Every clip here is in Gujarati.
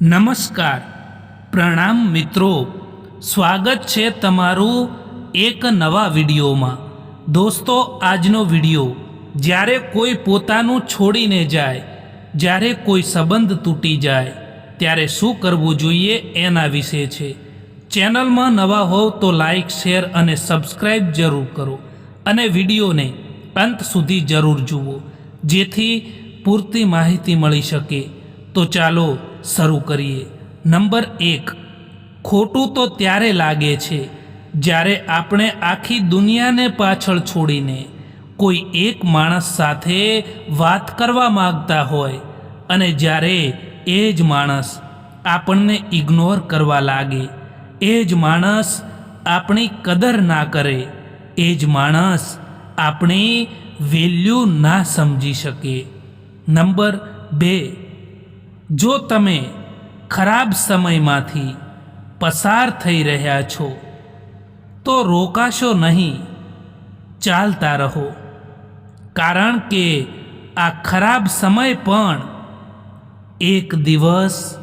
નમસ્કાર. પ્રણામ મિત્રો. સ્વાગત છે તમારું એક નવા વિડીયોમાં. દોસ્તો, આજનો વીડિયો, જ્યારે કોઈ પોતાનું છોડીને જાય, જ્યારે કોઈ સંબંધ તૂટી જાય, ત્યારે શું કરવું જોઈએ એના વિશે છે. ચેનલમાં નવા હોવ તો લાઈક, શેર અને સબસ્ક્રાઈબ જરૂર કરો અને વિડીયોને અંત સુધી જરૂર જુઓ, જેથી પૂરતી માહિતી મળી શકે. તો ચાલો શરૂ કરીએ. નંબર એક, ખોટું તો ત્યારે લાગે છે જ્યારે આપણે આખી દુનિયાને પાછળ છોડીને કોઈ એક માણસ સાથે વાત કરવા માગતા હોય અને જ્યારે એ જ માણસ આપણને ઇગ્નોર કરવા લાગે, એ જ માણસ આપણી કદર ના કરે, એ જ માણસ આપણી વેલ્યુ ના સમજી શકે. નંબર બે જો તમે ખરાબ સમયમાંથી પસાર થઈ રહ્યા છો, તો રોકાશો નહીં, ચાલતા રહો. કારણ કે આ ખરાબ સમય પણ એક દિવસ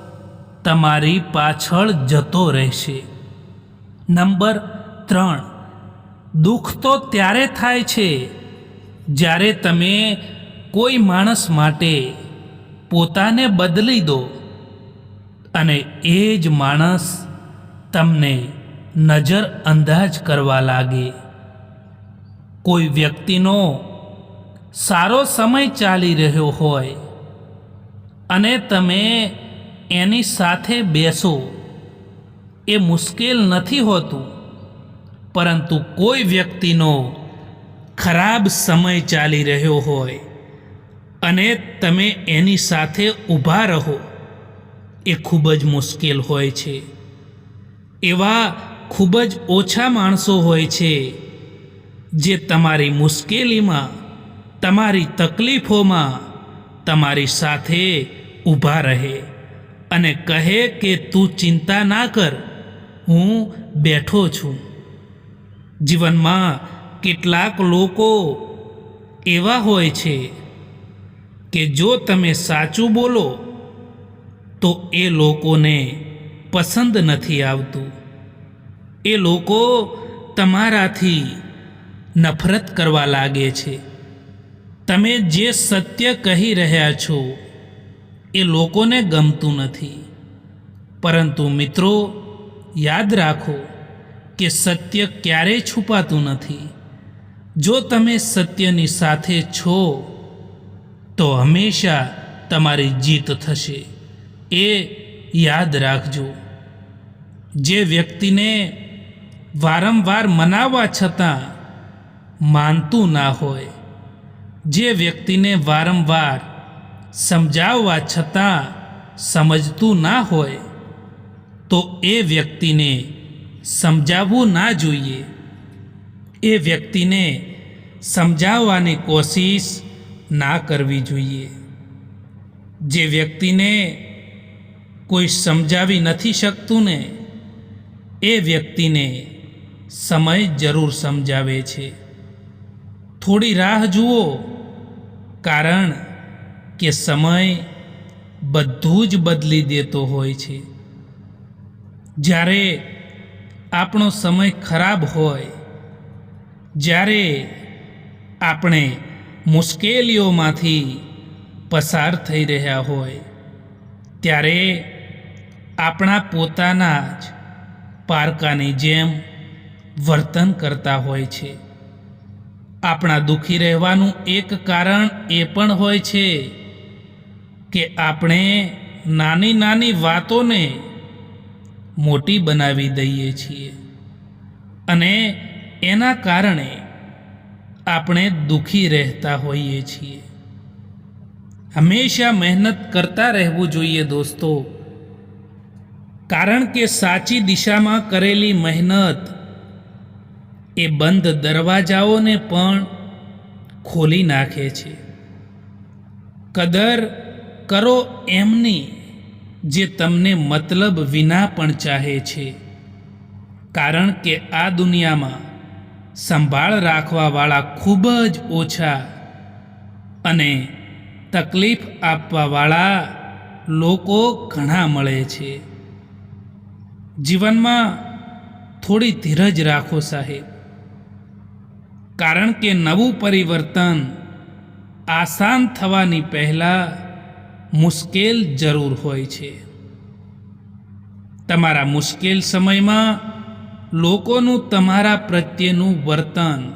તમારી પાછળ જતો રહેશે. નંબર ત્રણ. દુઃખ તો ત્યારે થાય છે જ્યારે તમે કોઈ માણસ માટે પોતાને બદલી દો અને એ જ માણસ તમને નજર અંદાજ કરવા લાગે. કોઈ વ્યક્તિનો સારો સમય ચાલી રહ્યો હોય અને તમે એની સાથે બેસો, એ મુશ્કેલ નથી હોતું, પરંતુ કોઈ વ્યક્તિનો ખરાબ સમય ચાલી રહ્યો હોય અને તમે એની સાથે ઊભા રહો. એ ખૂબ જ મુશ્કેલ હોય છે. એવા ખૂબ જ ઓછા માણસો હોય છે જે તમારી મુશ્કેલીમાં, તમારી તકલીફોમાં, તમારી સાથે ઊભા રહે અને કહે કે તું ચિંતા ના કર, હું બેઠો છું. જીવનમાં કેટલાક લોકો એવા હોય છે કે જો તમે સાચું બોલો, તો એ લોકોને પસંદ નથી આવતું. એ લોકો તમારાથી નફરત કરવા લાગે છે. તમે જે સત્ય કહી રહ્યા છો, એ લોકોને ગમતું નથી. પરંતુ મિત્રો, યાદ રાખો કે સત્ય ક્યારેય છુપાતું નથી. જો તમે સત્યની સાથે છો તો હંમેશા તમારી જીત થશે. એ યાદ રાખજો. જે વ્યક્તિને વારંવાર મનાવવા છતાં માનતું ના હોય, જે વ્યક્તિને વારંવાર સમજાવવા છતાં સમજતું ના હોય, તો એ વ્યક્તિને સમજાવવું ના જોઈએ. એ વ્યક્તિને સમજાવવાની કોશિશ ના કરવી જોઈએ. જે વ્યક્તિને કોઈ સમજાવી નથી શકતું ને, એ વ્યક્તિને સમય જરૂર સમજાવે છે. થોડી રાહ જુઓ, કારણ કે સમય બધું જ બદલી દેતો હોય છે. જ્યારે આપણો સમય ખરાબ હોય, જ્યારે આપણે મુશ્કેલીઓમાંથી પસાર થઈ રહ્યા હોય, ત્યારે આપણા પોતાના જ પારકાની જેમ વર્તન કરતા હોય છે. આપણા દુઃખી રહેવાનું એક કારણ એ પણ હોય છે કે આપણે નાની નાની વાતોને મોટી બનાવી દઈએ છીએ. અને એના કારણે આપણે દુઃખી રહેતા હોઈએ છીએ. હંમેશા મહેનત કરતા રહેવું જોઈએ દોસ્તો. કારણ કે સાચી દિશામાં કરેલી મહેનત એ બંધ દરવાજાઓને પણ ખોલી નાખે છે. કદર કરો એમની જે તમને મતલબ વિના પણ ચાહે છે. કારણ કે આ દુનિયામાં સંભાળ રાખવાવાળા ખૂબ જ ઓછા અને તકલીફ આપવાવાળા લોકો ઘણા મળે છે. જીવનમાં થોડી ધીરજ રાખો સાહેબ. કારણ કે નવું પરિવર્તન આસાન થવાની પહેલાં મુશ્કેલ જરૂર હોય છે. તમારા મુશ્કેલ સમયમાં લોકોનું તમારા પ્રત્યેનું વર્તન.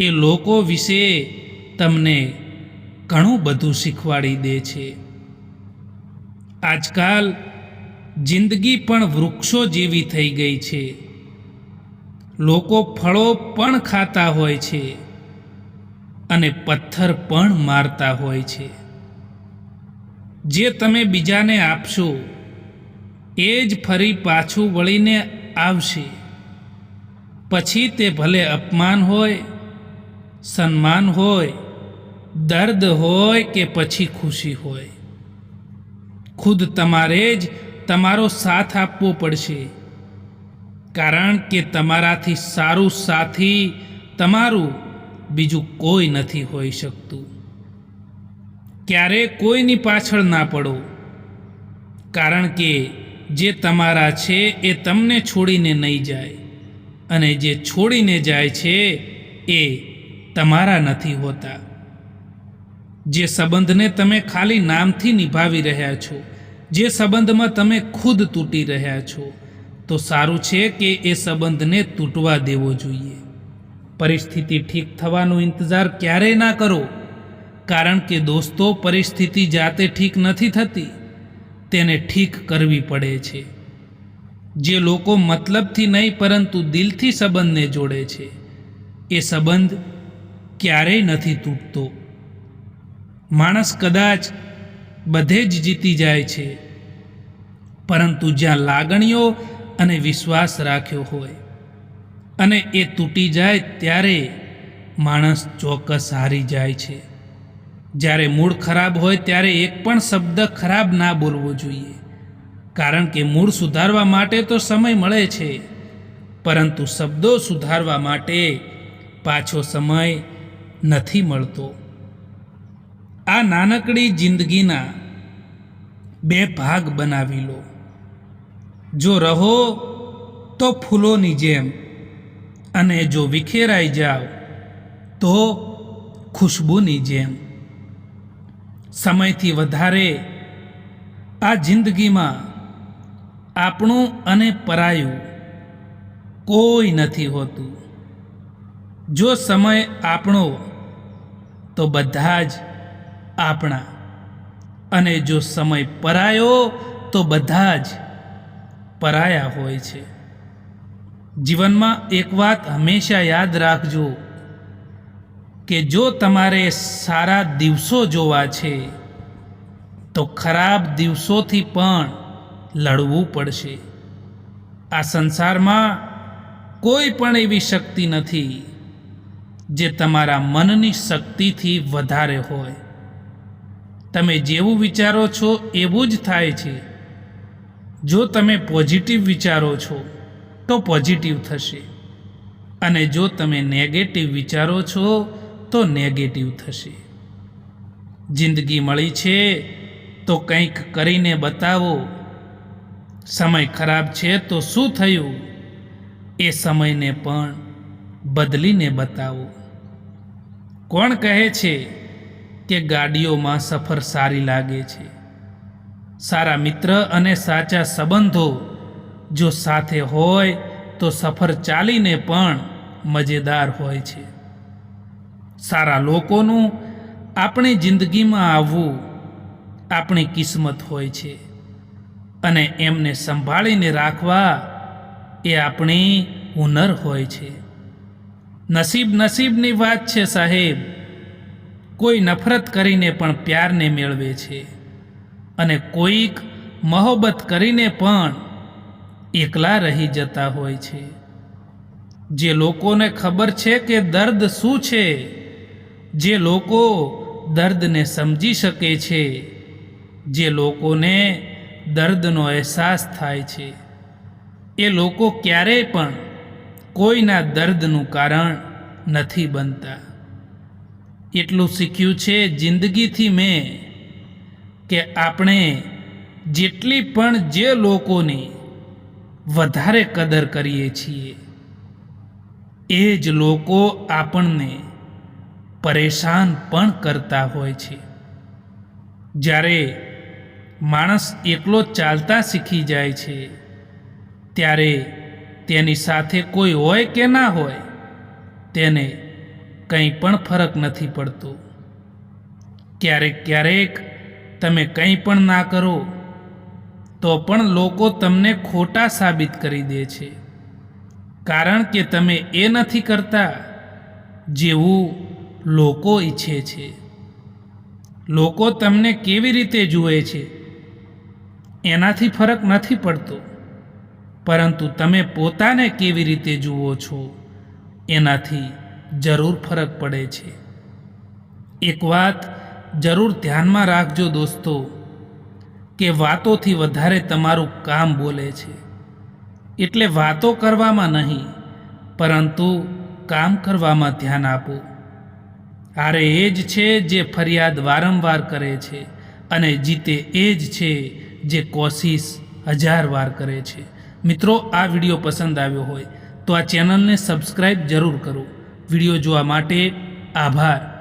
એ લોકો વિશે તમને ઘણું બધું શીખવાડી દે છે. આજકાલ જિંદગી પણ વૃક્ષો જેવી થઈ ગઈ છે. લોકો ફળો પણ ખાતા હોય છે અને પથ્થર પણ મારતા હોય છે. જે તમે બીજાને આપશો, એ જ ફરી પાછું વળીને આવશે. પછી તે ભલે અપમાન હોય, સન્માન હોય, દર્દ હોય કે પછી ખુશી હોય. ખુદ તમારે જ તમારો સાથ આપવો પડશે. કારણ કે તમારાથી સારું સાથી તમારું બીજું કોઈ નથી હોઈ શકતું. ક્યારે કોઈની પાછળ ના પડો. કારણ કે જે તમારા છે એ તમને છોડીને નહીં જાય. અને જે છોડીને જાય છે એ તમારા નથી હોતા. જે સંબંધને તમે ખાલી નામથી નિભાવી રહ્યા છો, જે સંબંધમાં તમે ખુદ તૂટી રહ્યા છો, તો સારું છે કે એ સંબંધને તૂટવા દેવો જોઈએ. પરિસ્થિતિ ઠીક થવાનો ઇંતજાર ક્યારેય ના કરો, કારણ કે દોસ્તો, પરિસ્થિતિ જાતે ઠીક નથી થતી. તેને ઠીક કરવી પડે છે. જે લોકો મતલબથી નહીં, પરંતુ દિલથી સંબંધને જોડે છે, એ સંબંધ ક્યારેય નથી તૂટતો. માણસ કદાચ બધે જ જીતી જાય છે, પરંતુ જ્યાં લાગણીઓ અને વિશ્વાસ રાખ્યો હોય અને એ તૂટી જાય, ત્યારે માણસ ચોક્કસ હારી જાય છે. જ્યારે મૂળ ખરાબ હોય ત્યારે એક પણ શબ્દ ખરાબ ના બોલવો જોઈએ. કારણ કે મૂળ સુધારવા માટે તો સમય મળે છે. પરંતુ શબ્દો સુધારવા માટે પાછો સમય નથી મળતો. આ નાનકડી જિંદગીના બે ભાગ બનાવી લો. જો રહો તો ફૂલોની જેમ અને જો વિખેરાઈ જાઓ તો ખુશ્બુની જેમ. સમયથી વધારે આ જિંદગીમાં આપણું અને પરાયું કોઈ નથી હોતું. જો સમય આપણો, તો બધા જ આપણા. અને જો સમય પરાયો, તો બધા જ પરાયા હોય છે. જીવનમાં એક વાત હંમેશા યાદ રાખજો. કે જો તમારે સારા દિવસો જોવા છે, તો ખરાબ દિવસોથી પણ લડવું પડશે. આ સંસારમાં કોઈ પણ એવી શક્તિ નથી, જે તમારા મનની શક્તિથી વધારે હોય. તમે જેવું વિચારો છો, એવું જ થાય છે. જો તમે પોઝિટિવ વિચારો છો, તો પોઝિટિવ થશે. અને જો તમે નેગેટિવ વિચારો છો તો નેગેટિવ થશે. જિંદગી મળી છે તો કંઈક કરીને બતાવો. સમય ખરાબ છે તો શું થયું? એ સમયને પણ બદલીને બતાવો. કોણ કહે છે કે ગાડીઓમાં સફર સારી લાગે છે? સારા મિત્ર અને સાચા સંબંધો જો સાથે હોય તો સફર ચાલીને પણ મજેદાર હોય છે. સારા લોકોનું આપણી જિંદગીમાં આવવું આપણી કિસ્મત હોય છે. અને એમને સંભાળીને રાખવા એ આપણી હુનર હોય છે. નસીબ નસીબની વાત છે સાહેબ. કોઈ નફરત કરીને પણ પ્યારને મેળવે છે. અને કોઈક મહોબત કરીને પણ એકલા રહી જતા હોય છે. જે લોકોને ખબર છે કે દર્દ શું છે જે લોકો દર્દને સમજી શકે છે, જે લોકોને દર્દનો અહેસાસ થાય છે, એ લોકો ક્યારેય પણ કોઈના દર્દનું કારણ નથી બનતા. એટલું શીખ્યું છે જિંદગીથી મેં કે આપણે જેટલી પણ જે લોકોની વધારે કદર કરીએ છીએ, એ જ લોકો આપણને પરેશાન પણ કરતા હોય છે. જ્યારે માણસ એકલો ચાલતા શીખી જાય છે, ત્યારે તેની સાથે કોઈ હોય કે ના હોય, તેને કંઈ પણ ફરક નથી પડતો. ક્યારેક ક્યારેક તમે કંઈ પણ ના કરો, તો પણ લોકો તમને ખોટા સાબિત કરી દે છે. કારણ કે તમે એ નથી કરતા જેવું લોકો ઈચ્છે છે. લોકો તમને કેવી રીતે જુએ છે? એનાથી ફરક નથી પડતો. પરંતુ તમે પોતાને કેવી રીતે જુઓ છો? એનાથી જરૂર ફરક પડે છે. એક વાત જરૂર ધ્યાનમાં રાખજો દોસ્તો, કે વાતોથી વધારે તમારું કામ બોલે છે. એટલે વાતો કરવામાં નહીં, પરંતુ કામ કરવામાં ધ્યાન આપો. હારે એ જ છે જે ફરિયાદ વારંવાર કરે છે અને જીતે એ જ છે જે કોશિશ હજાર વાર કરે છે. મિત્રો, આ વીડિયો પસંદ આવ્યો હોય તો આ ચેનલને સબસ્ક્રાઈબ જરૂર કરો. વીડિયો જોવા માટે આભાર.